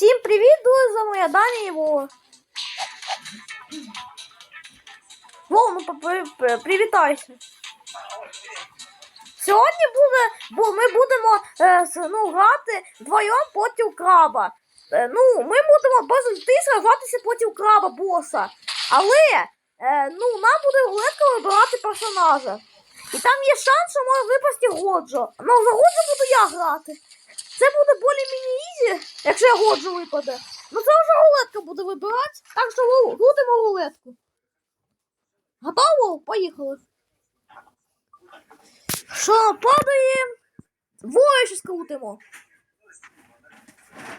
Всім привіт, друзі, моя Даня і Вова. Вова, ну привітайся. Сьогодні буде, бо ми будемо е, ну, грати вдвоєм проти краба. Е, ну, ми будемо без тиска гратися проти краба боса. Але е, ну, нам буде рулетка вибирати персонажа. І там є шанс, що може випасти Годжо. Ну, за Годжо буду я грати. Це буде більш-міні ізі, якщо я Годжо випаде. Ну це вже рулетка буде вибирати, так що ру- крутимо рулетку. Готово? Поїхали. Що, падаємо? Двоє ще скрутимо.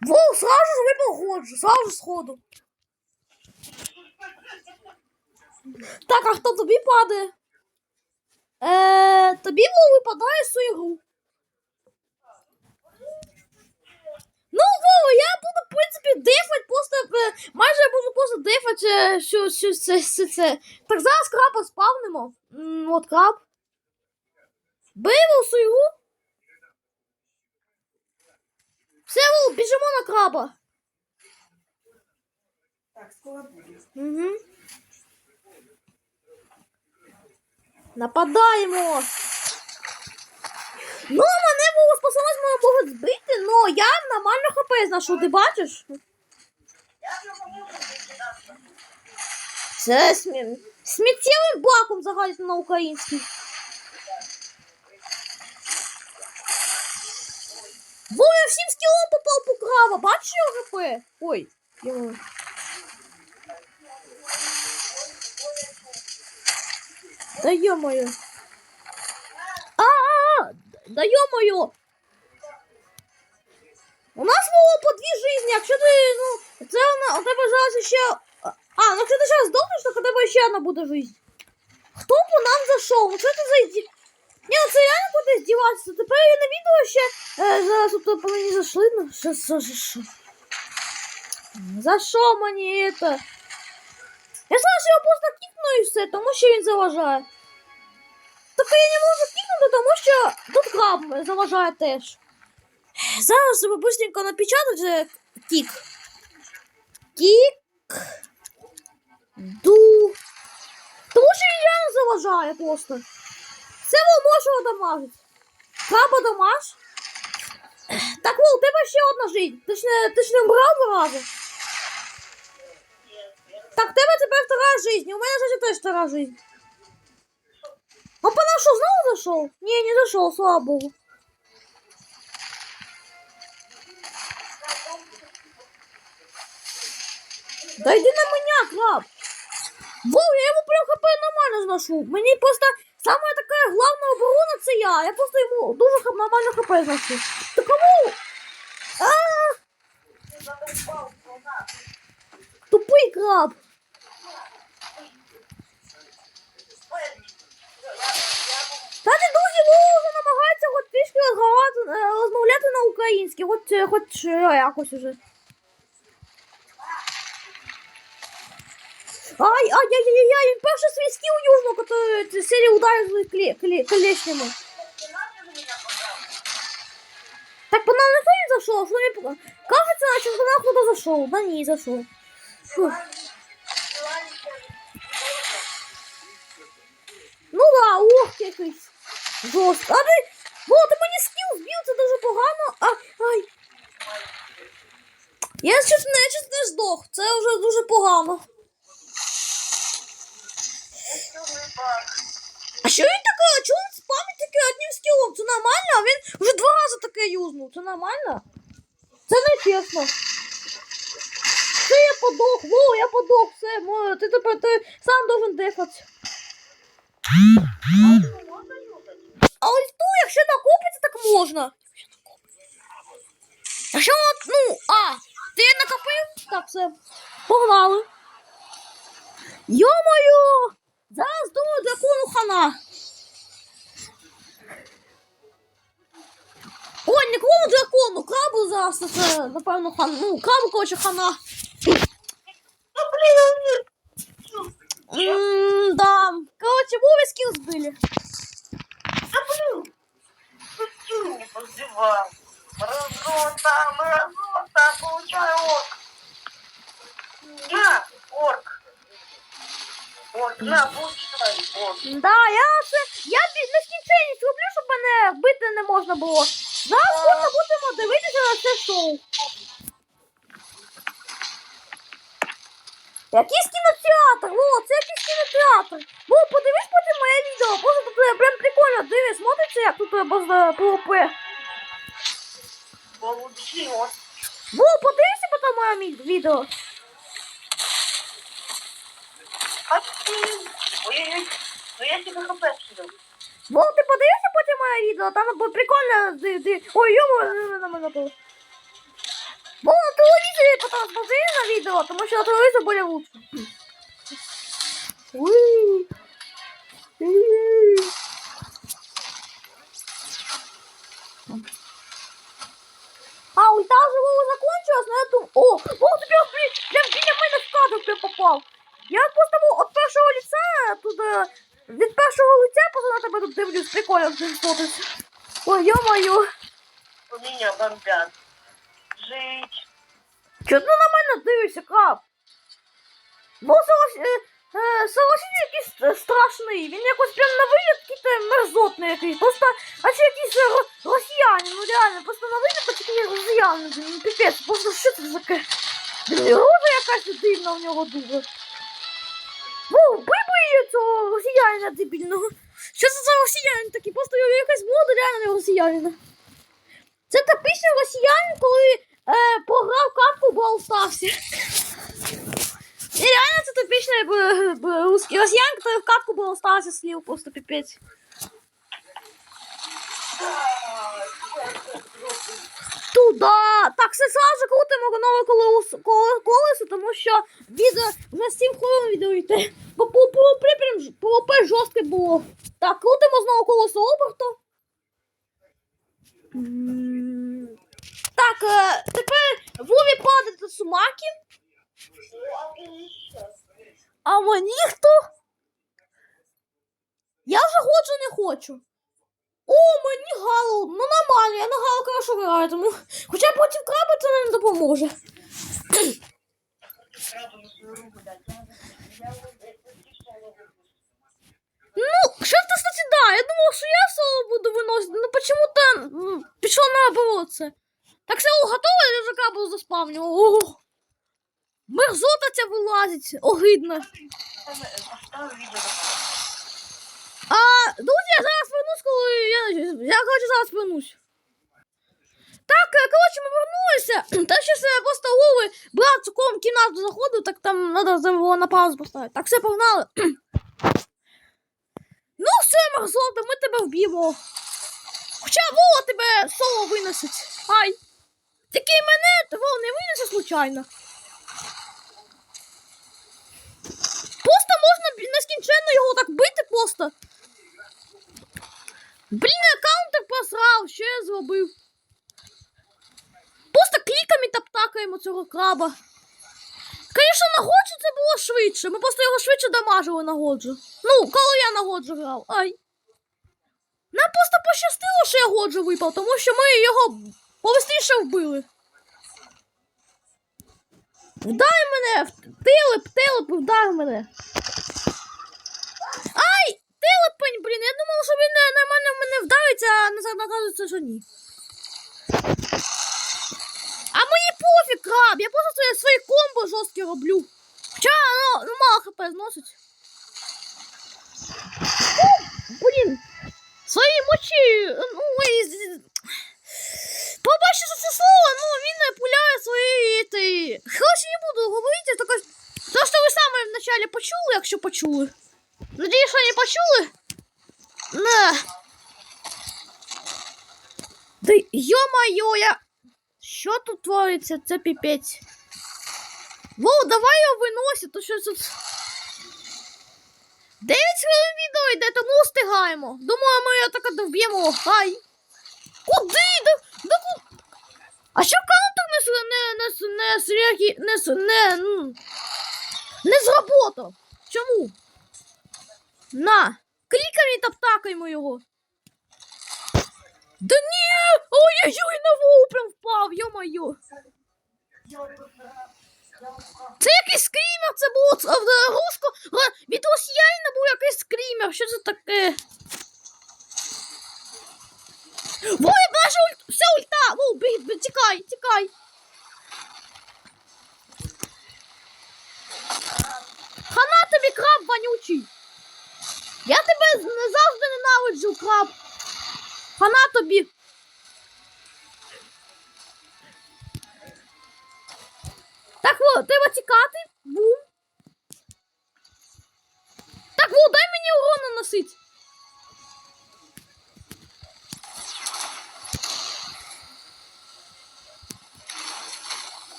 Вов, сразу ж випав Годжо, сразу ж сходу. Так, а хто тобі падає? Е, тобі Вов випадає з Ну, Вова, я буду, в принципі, дефать, просто е, майже я буду просто дефать е, що, що це, це, це. Так зараз краба спавнимо. М, от краб. Бейвол свою. Все, Вов, біжимо на краба. Так, скоро буде. Угу. Нападаємо. Ну, мене було спасалось, мене можуть збити, але я нормально хп знайшов, ти бачиш? Це смі... сміттєвим баком загадати на українській. Во, я всім скілом попав по крава, бачиш його хп? Ой, його. Да ё-моё. А, а, а, да ё-моё. У нас було по дві жизни, якщо ти, ну, це на- у тебе зараз ще... А, ну якщо ти зараз здохнеш, то у тебе ще одна буде жизнь. Хто по нам зайшов? Ну що це за іді... Ні, ну це реально буде здіватися. Тепер я на відео ще е, зараз тут по мені зайшли. Ну, що, що, що, що? За що мені це? Я зараз його просто кікну і все, тому що він. Тобто я не можу кікнути, тому що тут краб заважає теж. Зараз треба быстренько напечатати кік. Кік. Ду. Тому що реально заважає просто. Це ви можемо дамажити. Краба дамаж. Так, Вол, тебе ще одна жизнь. Ти ж не, ти ж не брав два. Так, тебе тепер вторая жизнь. У мене кстати, теж вторая жизнь. А по нашу знову зайшов? Ні, не зайшов, слава Богу. Да йди на мене, краб. Вов, я йому прям хп нормально зношу. Мені просто саме така головна оборона це я. Я просто йому дуже нормально хп зношу. Та кому? А, тупий краб. Вже намагається хоч трішки розмовляти, е, на українській, хоч, е, хоч е, якось уже. Ай, ай, ай, ай, ай, він перший свій скіл южно, ти серії ударили кле, кле, клешнями. Так по нам ніхто не зайшов, що не... Кажется, наче по нам хто-то зайшов. Да зайшов. Фух. Ну да, ох, якийсь. Жорстко. А ти, Во, ти мені скіл збив, це дуже погано. А, ай. Я щось не, щось не здох, це вже дуже погано. А що він таке? А чого він спамить таке одним скілом? Це нормально? А він вже два рази таке юзнув. Це нормально? Це не чесно. Все, я подох, во, я подох, все, мо- ти тепер ти сам должен дефати. А ульту, якщо накопиться, так можна. Якщо, от, ну, а, ти накопив? Так, все. Погнали. Йо-моє! Зараз думаю, дракону хана. Ой, не кому дракону, крабу зараз це, напевно, хан. Ну, крабу, коротше, хана. Ммм, да. Короче, Вове скилл сбили не там Разота, разота, получай орк. На, орк. Орк, на, получай орк. Да, я це. Я нескінченість роблю, щоб мене бити не можна було. Завтра будемо дивитися на це шоу. Які кінотеатр, о, це якийсь кінотеатр. Во, подивись потім моє відео, боже, тут е, прям прикольно, дивись, смотриться, як тут е, без е, ПВП. получилось. Во, подивися потім моє відео. А. Ой-ой-ой. Ну я тебе хп скину. Во, ти подивишся потім моє відео, там буде прикольно. Ой, йому на мене було. Во, на телевізорі потім смотри на відео, тому що на телевізорі буде лучше. Уй. Уй. А, ульта живого закончилась, но я думаю... О, о, ты прям, блин, прям біля мене в кадр ти попав. Я просто був от першого лиця тут... е, Від першого лиця просто на тебе тут дивлюсь, прикольно ти смотриться. Ой, ё-моё. У меня бомбят. Жить. Чого ти на мене дивишся, краб? Бо соглас... е, е, якийсь е, страшний. Він якось прям на вигляд якийсь мерзотний якийсь. Просто, а чи якийсь е, росіянин, ну реально, просто на вигляд такий росіянин, ну піпець, просто що це таке? Рожа якась дивна в нього дуже. Ну, вбий би цього росіянина дебільного. Що це за росіянин такий? Просто його якась мода реально на росіянина. Це типічний росіянин, коли е, програв катку в Brawl Stars'і. І реально це типічний б- б- русський росіян, який в катку Brawl Stars'і слів, просто піпець. Туда! Так, все сразу крутимо нове колесо, коле- колесо, тому що відео вже 7 хвилин відео йде. Бо по PvP прям ж- PvP жорстке було. Так, крутимо знову колесо оберту. Так, тепер Вові падає Сумаки, а мені хто? Я вже хочу, не хочу. О, мені Галу, ну нормально, я на Галу хорошо граю, тому. Хоча проти краба це не допоможе. Ну, що ти, кстати, да, я думав, що я соло буду виносити, ну почему-то пішло наоборот це. Так село готове, я вже крабу заспавню. Ого. Мерзота ця вилазить, видео. А, друзі, я зараз вернусь, коли я, я коротше, зараз вернусь. Так, е, коротше, ми вернулися. Та ще це просто Лови брат цуком кімнату заходив, так там треба його на паузу поставити. Так, все, погнали. ну, все, мерзота, ми тебе вб'ємо. Хоча Вова тебе соло винесить. Ай. Тільки мене Вова не винесе случайно. Просто можна нескінченно його так бити просто. Блін, аккаунтер посрав, що я зробив? Просто кліками таптакаємо цього краба. Звісно, на годжу це було швидше. Ми просто його швидше дамажили на годжу. Ну, коли я на годжу грав. Ай. Нам просто пощастило, що я годжу випав, тому що ми його повесніше вбили. Вдай мене! Телеп, телеп, вдай мене. Ай! Телепень, блін, я думала, що він е, нормально в мене вдариться, а назад оказується, що ні. А мені пофіг, краб, я просто свої, свої комбо жорсткі роблю. Хоча, ну, ну мало хп зносить. Фу, Блін, свої мочі, ну, ой, з- Пробачте за це слово, ну він е, пуляє свої ти. Короче, не буду говорити, тільки то, що ви саме вначале почули, якщо почули. Надіюсь, що не почули. На. Да ё-моё, я... Що тут твориться? Це піпець. Воу, давай його виносить, то що тут... 9 хвилин відео йде, тому встигаємо. Думаю, ми його так довб'ємо. Ай. Куди? Да, да ку... А що каунтер не, не, не, с- не, среагі... не, с- не, не зработав? Чому? На, кліками таптакаємо його. Да ні! Ой-ой-ой, на вову прям впав, йо-моє. Це якийсь скрімер це було е, русько, ре- від росіянина був якийсь скрімер. Що це таке? Наша ульт, все ульта! Біг, тікай, тікай. Хана тобі краб вонючий. Я тебе не завжди ненавиджу, краб. Хана тобі. Так, во, треба тікати. Бум. Так, во, дай мені урон наносить.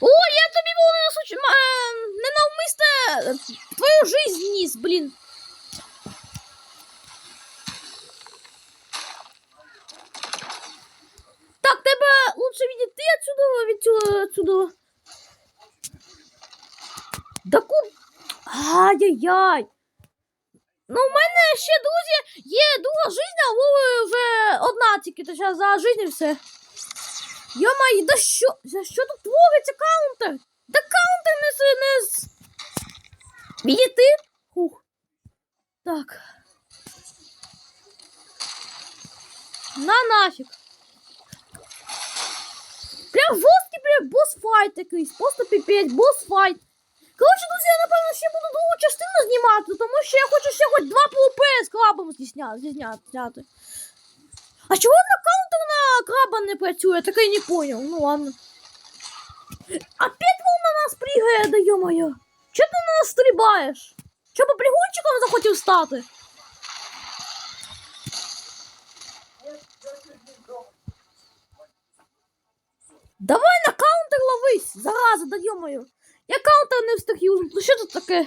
О, я тобі був не насуч... м, е, ненавмисне е, твою жизнь ніс, блін. Так, тебе лучше відійти отсюда, від цього, отсюда. Да ку... Ай-яй-яй. Ну, у мене ще, друзі, є друга жизнь, а Вови вже одна тільки, то зараз за і все. Йомай, да що? За що тут твориться каунтер? Да каунтер не з... не з... Відійти? Хух. Так. На нафіг. Прям жорсткий прям босс-файт якийсь. Просто піпець, босс-файт. Коротше, друзі, я напевно ще буду другу частину знімати, тому що я хочу ще хоч два ПВП з крабом зняти. зняти. А чого на каунтер на краба не працює? Я таки не понял. Ну ладно. Опять вон на нас пригає, да ё-моё. Чо ти на нас стрибаєш? Чо по пригончикам захотів стати? Давай на каунтер ловись, зараза, да ё-моё. Не встиг юзнути. Ну що тут таке?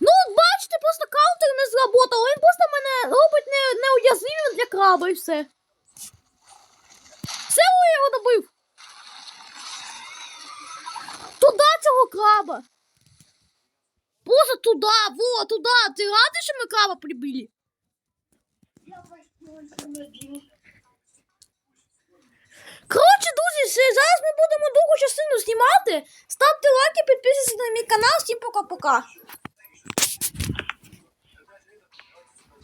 Ну, бачите, просто каунтер не зработав. Він просто мене робить не, неуязвимим для краба і все. Все я його добив. Туда цього краба. Просто туда, во, туда. Ти радий, що ми краба прибили? Я. Коротше, друзі, зараз ми будемо другу частину знімати. Ставте лайки, підписуйтесь на мій канал. Всім пока-пока.